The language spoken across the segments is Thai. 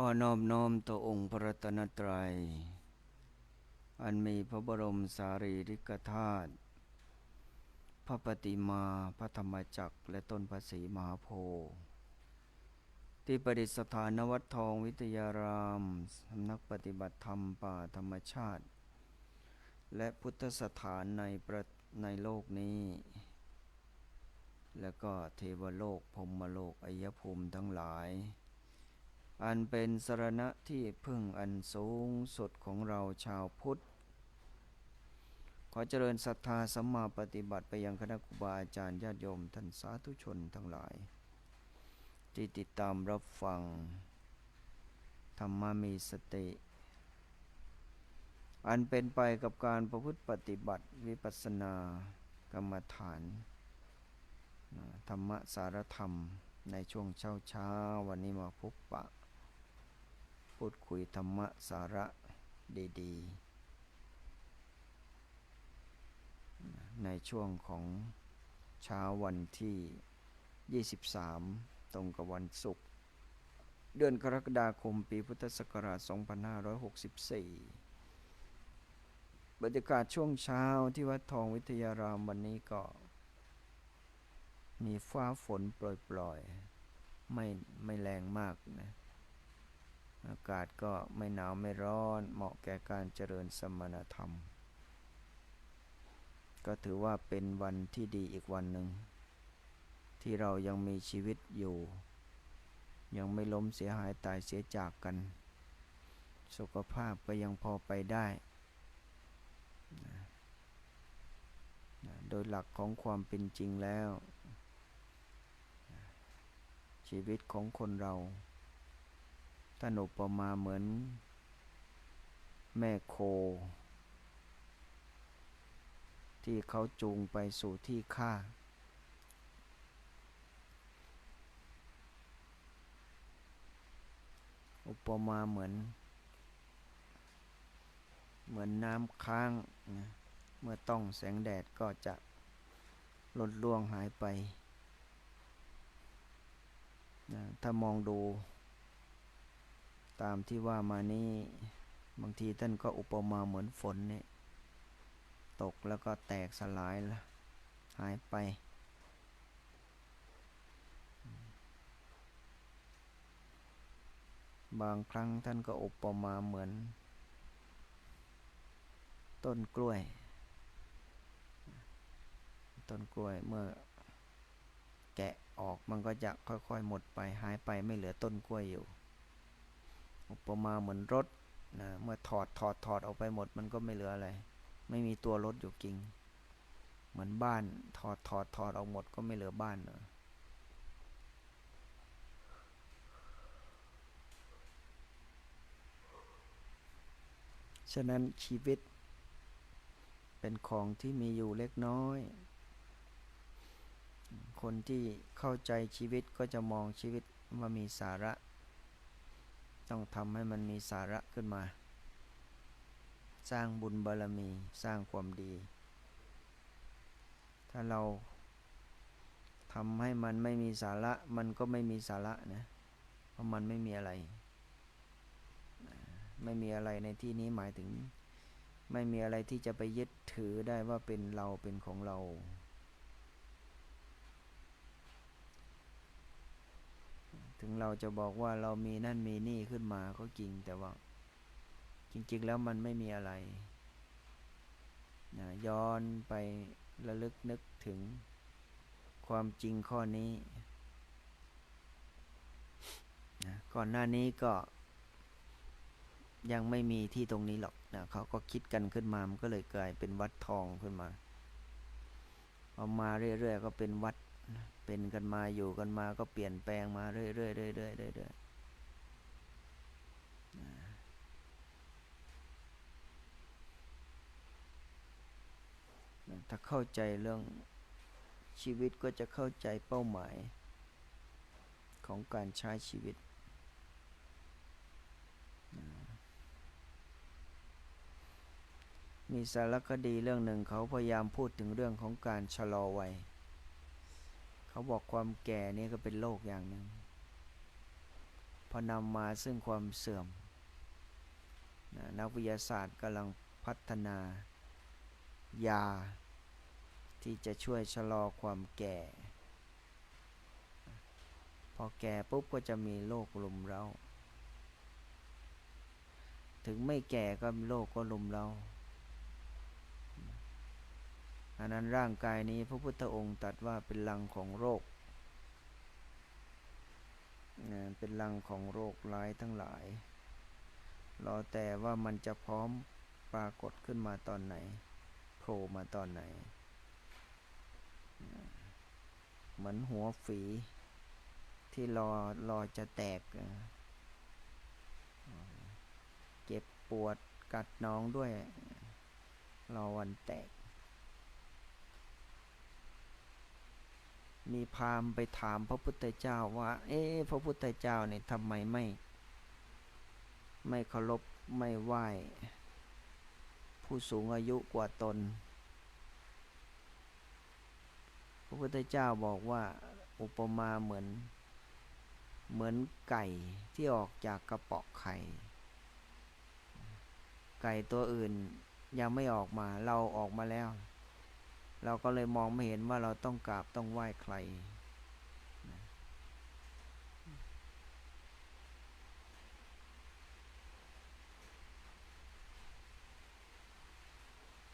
ขอนอบน้อมต่อองค์พระรัตนตรัย อันมีพระบรมสารีริกธาตุ พระปฏิมาพระธรรมจักรและต้นพระศรีมหาโพธิ์ที่ประดิษฐานวัดทองวิทยารามสำนักปฏิบัติธรรมป่าธรรมชาติ และพุทธสถานในประในโลกนี้ และก็เทวโลกพรมโลกอายภูมิทั้งหลาย อันเป็นสรณะที่พึ่งอันสูงสุดของเราชาวพุทธ ขอเจริญศรัทธาสัมมาปฏิบัติไปยังคณะครูบาอาจารย์ญาติโยมท่านสาธุชนทั้งหลาย ที่ติดตามรับฟัง ธรรมามีสติ อันเป็นไปกับการประพฤติปฏิบัติวิปัสสนากรรมฐาน ธรรมะสารธรรมในช่วงเช้าเช้าวันนี้มาพบปะ พูดคุยธรรมะสาระดีๆ ในช่วงของเช้าวันที่ 23 ตรงกับวันศุกร์เดือนกรกฎาคมปีพุทธศักราช 2564 บรรยากาศช่วงเช้าที่วัดทองวิทยารามวันนี้ก็ มีฟ้าฝนโปรยๆ ไม่ไม่แรงมากนะ อากาศก็ไม่หนาวไม่ร้อนเหมาะแก่การเจริญสมณธรรม ก็ถือว่าเป็นวันที่ดีอีกวันหนึ่ง ที่เรายังมีชีวิตอยู่ ยังไม่ล้มเสียหายตายเสียจากกัน สุขภาพก็ยังพอไปได้ โดยหลักของความเป็นจริงแล้ว ชีวิตของคนเรา ท่านอุปมาเหมือน แม่โค ที่เขาจูงไปสู่ที่ฆ่า อุปมาเหมือน เหมือนน้ำค้างนะเมื่อต้องแสงแดดก็จะลดล่วงหายไปนะถ้ามองดู ตามที่ว่ามานี่บางทีท่านก็อุปมาเหมือนฝนเนี่ยตกแล้วก็แตกสลายละหายไป บางครั้งท่านก็อุปมาเหมือน ต้นกล้วย ต้นกล้วยเมื่อแกะออกมันก็จะค่อยๆหมดไปหายไปไม่เหลือต้นกล้วยอยู่ อุปมาเหมือนรถนะเมื่อถอดถอดถอดออกไปหมดมันก็ไม่เหลืออะไร ไม่มีตัวรถอยู่จริง เหมือนบ้านถอดถอดถอดออกหมดก็ไม่เหลือบ้านเนอะฉะนั้นชีวิต เป็นของที่มีอยู่เล็กน้อย คนที่เข้าใจชีวิตก็จะมองชีวิตว่ามีสาระ ต้องทำให้มันมีสาระขึ้นมา สร้างบุญบารมีสร้างความดี ถ้าเราทำให้มันไม่มีสาระมันก็ไม่มีสาระนะเพราะมันไม่มีอะไร ไม่มีอะไรในที่นี้หมายถึง ไม่มีอะไรที่จะไปยึดถือได้ว่าเป็นเราเป็นของเรา ถึงเราจะบอกว่าเรามีนั่นมีนี่ขึ้นมาก็จริงแต่ว่า จริง ๆ แล้วมันไม่มีอะไรนะย้อนไประลึกนึกถึงความจริงข้อนี้นะก่อนหน้านี้ก็ยังไม่มีที่ตรงนี้หรอกนะเขาก็คิดกันขึ้นมา มันก็เลยกลายเป็นวัดทองขึ้นมาพอมาเรื่อยๆ ก็เป็นวัด เป็นกันมาอยู่กันมาก็เปลี่ยนแปลงมาเรื่อยๆเรื่อยๆเรื่อยๆถ้าเข้าใจเรื่องชีวิตก็จะเข้าใจเป้าหมาย ของการใช้ชีวิต มีสารคดีเรื่องหนึ่งเขาพยายามพูดถึงเรื่องของการชะลอวัย เขาบอกความแก่นี่ก็เป็นโรคอย่างหนึ่งพอนำมาซึ่งความเสื่อมนะนักวิทยาศาสตร์กำลังพัฒนายา ที่จะช่วยชะลอความแก่ พอแก่ปุ๊บก็จะมีโรคลุมเรา ถึงไม่แก่ก็โรคก็ลุมเรา อันนั้นร่างกายนี้พระพุทธองค์ตัดว่าเป็นลังของโรคนะเป็นลังของโรคร้ายทั้งหลาย รอแต่ว่ามันจะพร้อมปรากฏขึ้นมาตอนไหนโผล่มาตอนไหน เหมือนหัวฝีที่รอรอจะแตก เจ็บปวดกัดน้องด้วย รอวันแตก มีพราหมณ์ไปถามพระพุทธเจ้าว่า เอ๊ะพระพุทธเจ้าเนี่ยทำไมไม่ ไม่เคารพไม่ไหว้ ผู้สูงอายุกว่าตน พระพุทธเจ้าบอกว่าอุปมาเหมือน เหมือนไก่ที่ออกจากกระปาะไข่ ไก่ตัวอื่นยังไม่ออกมาเราออกมาแล้ว เราก็เลยมองไม่เห็นว่าเราต้องกราบต้องไหว้ใคร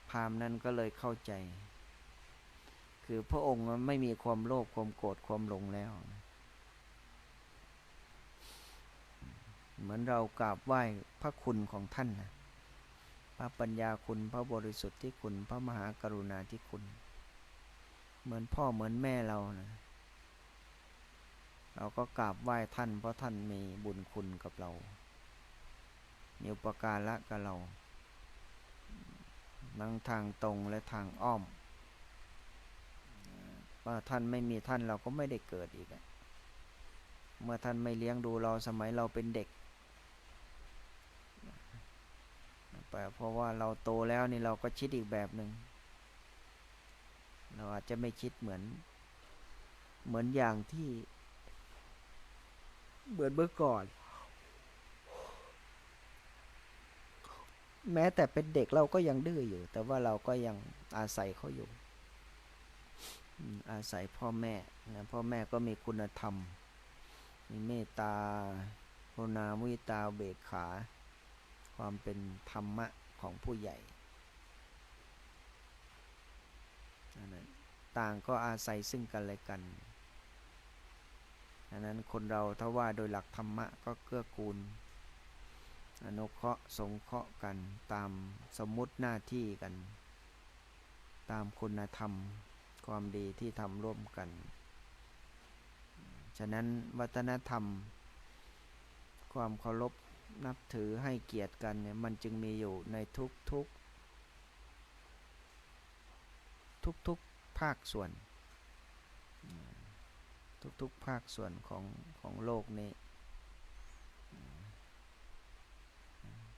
พามนั้นก็เลยเข้าใจ คือพระองค์ไม่มีความโลภความโกรธความหลงแล้วเหมือนเรากราบไหว้พระคุณของท่านนะ พระปัญญาคุณพระบริสุทธิ์ที่คุณพระมหากรุณาธิคุณ เหมือนพ่อเหมือนแม่เรานะเราก็กราบไหว้ท่าน เพราะท่านมีบุญคุณกับเรา มีอุปการะกับเราทั้งทางตรงและทางอ้อมว่าท่านไม่มีท่านเราก็ไม่ได้เกิดอีก เมื่อท่านไม่เลี้ยงดูเราสมัยเราเป็นเด็ก เพราะว่าเราโตแล้วนี่เราก็คิดอีกแบบหนึ่งเราอาจจะไม่คิดเหมือน เหมือนอย่างที่ เหมือนเมื่อก่อน แม้แต่เป็นเด็กเราก็ยังดื้ออยู่ แต่ว่าเราก็ยังอาศัยเขาอยู่ อาศัยพ่อแม่นะพ่อแม่ก็มีคุณธรรม มีเมตตาโรนามุตาเบกขา ความเป็นธรรมะของผู้ใหญ่ต่างก็อาศัยซึ่งกันและกันดังนั้นคนเราถ้าว่าโดยหลักธรรมะก็เกื้อกูล อนุเคราะห์สงเคราะห์กันตามสมมุติหน้าที่กัน ตามคุณธรรมความดีที่ทำร่วมกัน ฉะนั้นวัฒนธรรม ความเคารพ นับถือให้เกียรติกันเนี่ยมันจึงมีอยู่ในทุกทุกทุกทุกภาคส่วน ทุกทุกภาคส่วนของของโลกนี้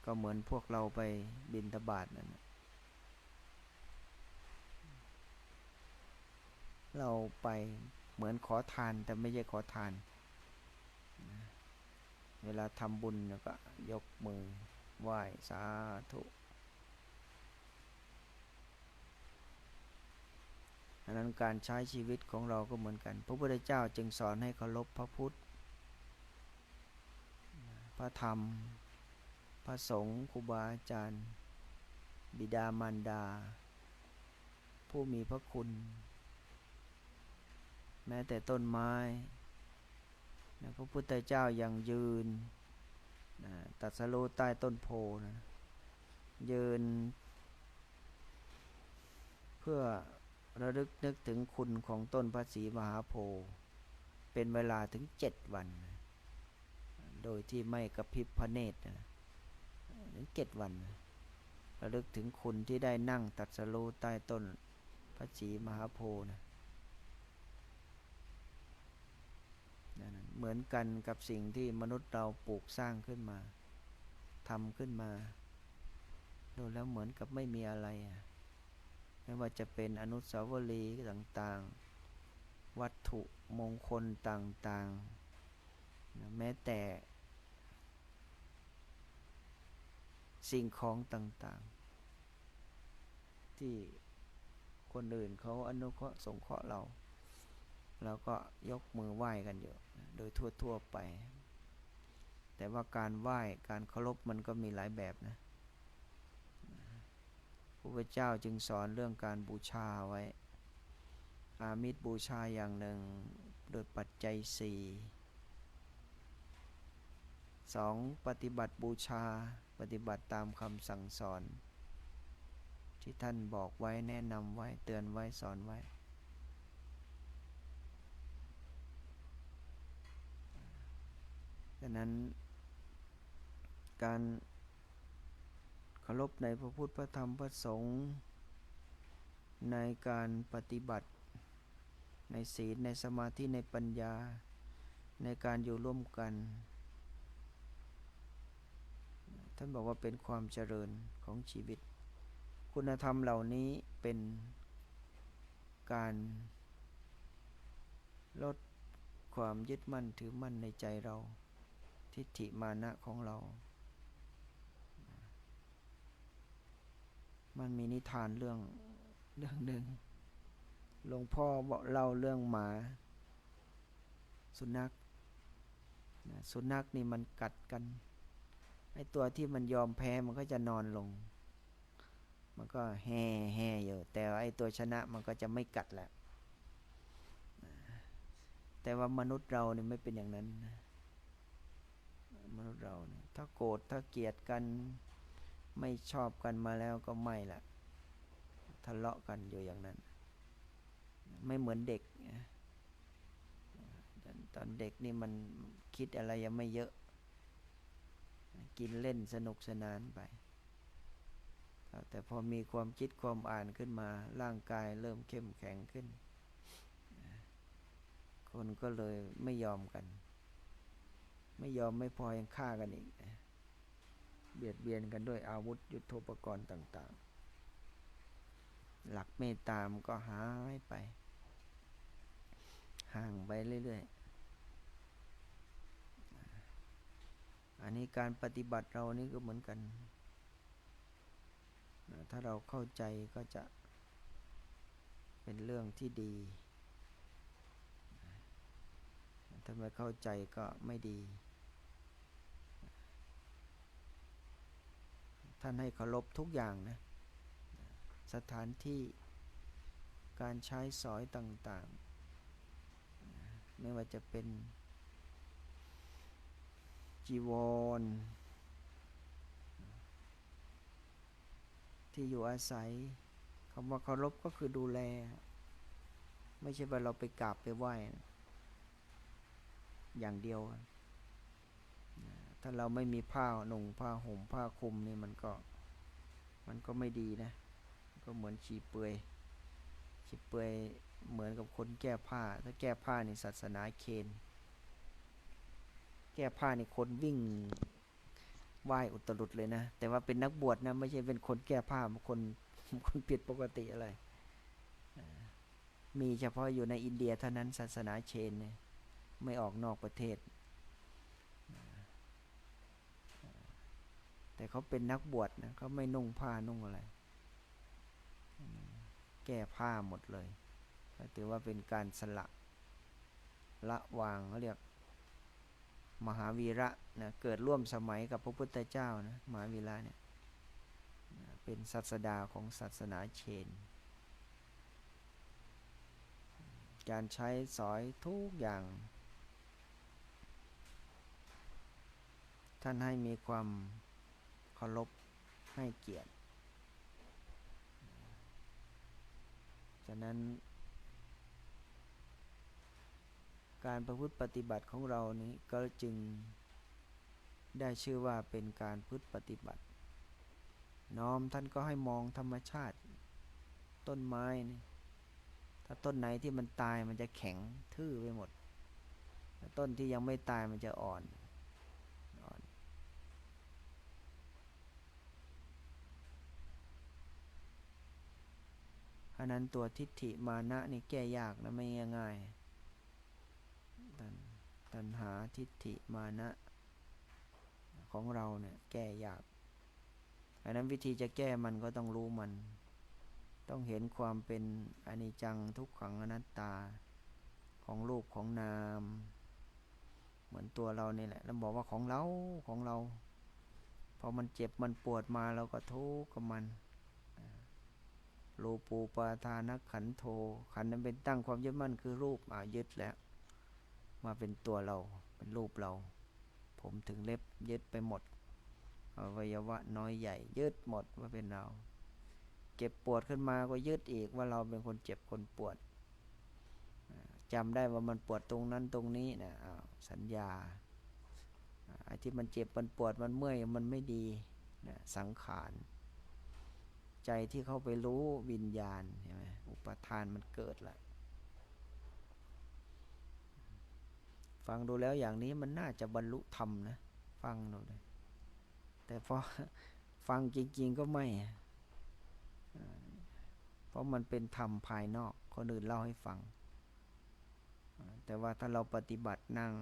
ก็เหมือนพวกเราไปบินทบาทนั่นเราไปเหมือนขอทานแต่ไม่ใช่ขอทาน เวลาทำบุญก็ยกมือไหว้สาธุอันนั้นการใช้ชีวิตของเราก็เหมือนกัน พระพุทธเจ้าจึงสอนให้เคารพพระพุทธ พระธรรม พระสงฆ์ครูบาอาจารย์ บิดามารดา ผู้มีพระคุณ แม้แต่ต้นไม้ นะพระพุทธเจ้ายังยืนนะตัดสโลใต้ต้นโพนะยืน เพื่อระลึกนึกถึงคุณของต้นพระศรีมหาโพธิ์เป็นเวลาถึงเจ็ดวัน โดยที่ไม่กระพริบพระเนตรถึงเจ็ดวันระลึกถึงคุณที่ได้นั่งตัดสโลใต้ต้นพระศรีมหาโพธิ์นะ เหมือนกันกับสิ่งที่มนุษย์เราปลูกสร้างขึ้นมาทำขึ้นมาดูแล้วเหมือนกับไม่มีอะไร ไม่ว่าจะเป็นอนุสาวรีย์ต่างๆ วัตถุมงคลต่างๆ แม้แต่ สิ่งของต่างๆ ที่คนอื่นเขาอนุเคราะห์สงเคราะห์เรา เราก็ยกมือไหว้กันอยู่โดยทั่วๆไป แต่ว่าการไหว้การเคารพมันก็มีหลายแบบนะพระพุทธเจ้าจึงสอนเรื่องการบูชาไว้ อามิตรบูชาอย่างหนึ่ง โดยปัจจัยสี่สองปฏิบัติบูชาปฏิบัติตามคำสั่งสอน ที่ท่านบอกไว้แนะนำไว้เตือนไว้สอนไว้ ดังนั้น การเคารพในพระพุทธพระธรรมพระสงฆ์ในการปฏิบัติในศีลในสมาธิในปัญญาในการอยู่ร่วมกัน ท่านบอกว่าเป็นความเจริญของชีวิต คุณธรรมเหล่านี้เป็นการลดความยึดมั่นถือมั่นในใจเรา ทิฏฐิมานะของเรา มันมีนิทานเรื่องเรื่องหนึ่งหลวงพ่อบอกเล่าเรื่องหมา สุนัขนะสุนัขนี่มันกัดกันไอตัวที่มันยอมแพ้มันก็จะนอนลง มันก็แห่แห่อยู่ แต่ไอตัวชนะมันก็จะไม่กัดแหละแต่ว่ามนุษย์เราเนี่ยไม่เป็นอย่างนั้นนะ มนุษย์เราเนี่ยถ้าโกรธถ้าเกลียดกันไม่ชอบกันมาแล้วก็ไม่ละทะเลาะกันอยู่อย่างนั้น ไม่เหมือนเด็กตอนเด็กนี่มันคิดอะไรยังไม่เยอะ กินเล่นสนุกสนานไป แต่พอมีความคิดความอ่านขึ้นมาร่างกายเริ่มเข้มแข็งขึ้น คนก็เลยไม่ยอมกัน ไม่ยอมไม่พอยังฆ่ากันอีกเบียดเบียนกันด้วยอาวุธยุโทโธปกรณ์ต่าง ๆ หลักเมตตามก็หายไป ห่างไปเรื่อย ๆ อันนี้การปฏิบัติเรานี่ก็เหมือนกัน ถ้าเราเข้าใจก็จะเป็นเรื่องที่ดี ถ้าไม่เข้าใจก็ไม่ดี ท่านให้เคารพทุกอย่างนะสถานที่การใช้สอยต่างๆ ไม่ว่าจะเป็นจีวร ที่อยู่อาศัยคำว่าเคารพก็คือดูแล ไม่ใช่ว่าเราไปกราบไปไหว้ อย่างเดียว ถ้าเราไม่มีผ้าหนุ่งผ้าห่มผ้าคลุมนี่มันก็มันก็ไม่ดีนะ ก็เหมือนชีเปือยชีเปือยเหมือนกับคนแก้ผ้า ถ้าแก้ผ้านี่ศาสนาเคน แก้ผ้านี่คนวิ่งไหวอุตรุดเลยนะ แต่ว่าเป็นนักบวชนะ ไม่ใช่เป็นคนแก้ผ้าบางคนคนผิดปกติอะไร มีเฉพาะอยู่ในอินเดียเท่านั้นศาสนาเชน ไม่ออกนอกประเทศ แต่เขาเป็นนักบวชนะเขาไม่นุ่งผ้านุ่งอะไร แก้ผ้าหมดเลยถือว่าเป็นการสละละวางเขาเรียกมหาวีระนะเกิดร่วมสมัยกับพระพุทธเจ้านะมหาวีระเนี่ยเป็นศาสดาของศาสนาเชน การใช้สอยทุกอย่าง ท่านให้มีความ เคารพให้เกียรติฉะนั้น การประพฤติปฏิบัติของเรานี้ก็จึงได้ชื่อว่าเป็นการพฤติปฏิบัติ น้อมท่านก็ให้มองธรรมชาติ ต้นไม้นี่ถ้าต้นไหนที่มันตายมันจะแข็งทื่อไปหมด ต้นที่ยังไม่ตายมันจะอ่อนอ่อน อันนั้นตัวทิฏฐิมานะนี่แก้ยากนะไม่ง่ายๆตันตันหาทิฏฐิมานะของเราเนี่ยแก้ยากอันนั้นวิธีจะแก้มันก็ต้องรู้มัน ต้องเห็นความเป็นอนิจจังทุกขังอนัตตาของรูปของนาม เหมือนตัวเรานี่แหละ แล้วบอกว่าของเราของเรา พอมันเจ็บมันปวดมาเราก็ทุกข์กับมัน รูปูปาทานขันโท ขันนั้นเป็นตั้งความยึดมั่นคือรูปอายึดแล้ว มาเป็นตัวเราเป็นรูปเรา ผมถึงเล็บยึดไปหมดอวัยวะน้อยใหญ่ ยึดหมดว่าเป็นเรา เจ็บปวดขึ้นมาก็ยึดอีกว่าเราเป็นคนเจ็บคนปวดจำได้ว่ามันปวดตรงนั้นตรงนี้นะสัญญาไอ้ที่มันเจ็บมันปวดมันเมื่อยมันไม่ดีนะสังขาร ใจที่เข้าไปรู้วิญญาณใช่ไหมอุปทานมันเกิดละฟังดูแล้วอย่างนี้มันน่าจะบรรลุธรรมนะ ฟังดูเลยแต่พอฟังจริง ๆ ก็ไม่ เพราะมันเป็นธรรมภายนอก คนอื่นเล่าให้ฟัง แต่ว่าถ้าเราปฏิบัตินั่ง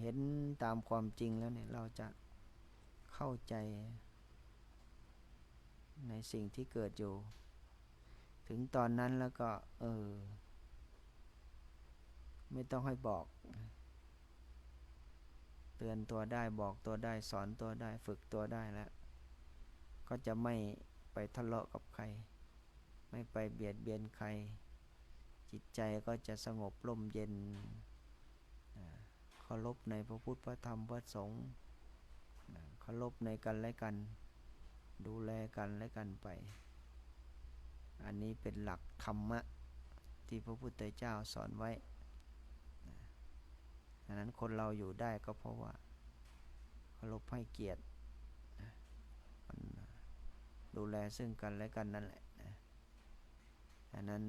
เห็นตามความจริงแล้วเนี่ย เราจะเข้าใจ ในสิ่งที่เกิดอยู่ ถึงตอนนั้นแล้วก็ เออ ไม่ต้องให้บอก เตือนตัวได้บอกตัวได้สอนตัวได้ฝึกตัวได้แล้ว ก็จะไม่ไปทะเลาะกับใคร ไม่ไปเบียดเบียนใคร จิตใจก็จะสงบร่มเย็นเคารพในพระพุทธพระธรรมพระสงฆ์เคารพในกันและกัน ดูแลกันและกันไป อันนี้เป็นหลักธรรมะที่พระพุทธเจ้าสอนไว้ดังนั้นคนเราอยู่ได้ก็เพราะว่าเคารพให้เกียรติดูแลซึ่งกันและกันนั่นแหละดังนั้น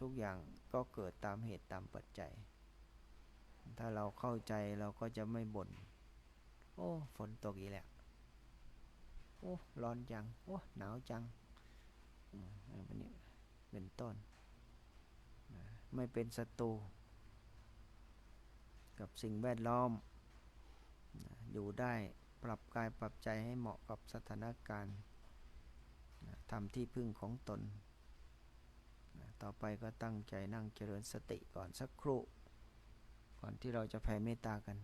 ทุกอย่างก็เกิดตามเหตุตามปัจจัย ถ้าเราเข้าใจเราก็จะไม่บน่น โอ้ ฝนตกอีกแล้ว อ้ร้อนจัง โอ้หนาวจังอันนี้เป็นต้น ไม่เป็นศัตรูกับสิ่งแวดล้อม อยู่ได้ปรับกายปรับใจให้เหมาะกับสถานการณ์ทำที่พึ่งของตน ต่อไปก็ตั้งใจนั่งเจริญสติก่อนสักครู่ ก่อนที่เราจะแผ่เมตตากัน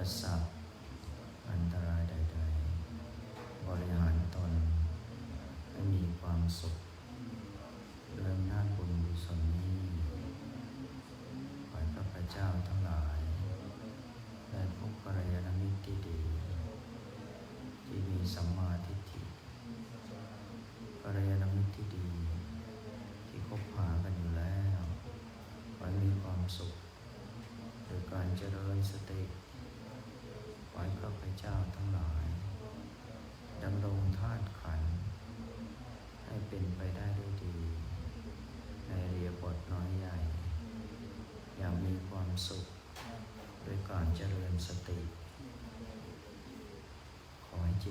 wassalam.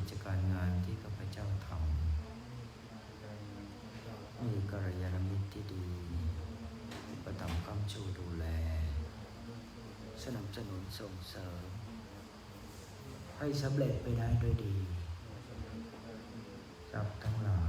จการงานที่ข้าพเจ้าทำมีกัลยาณมิตรที่ดีประทำคำชูดูแล สนับสนุนส่งเสริม ให้สำเร็จไปได้ด้วยดีทรับย์ทั้งหลาย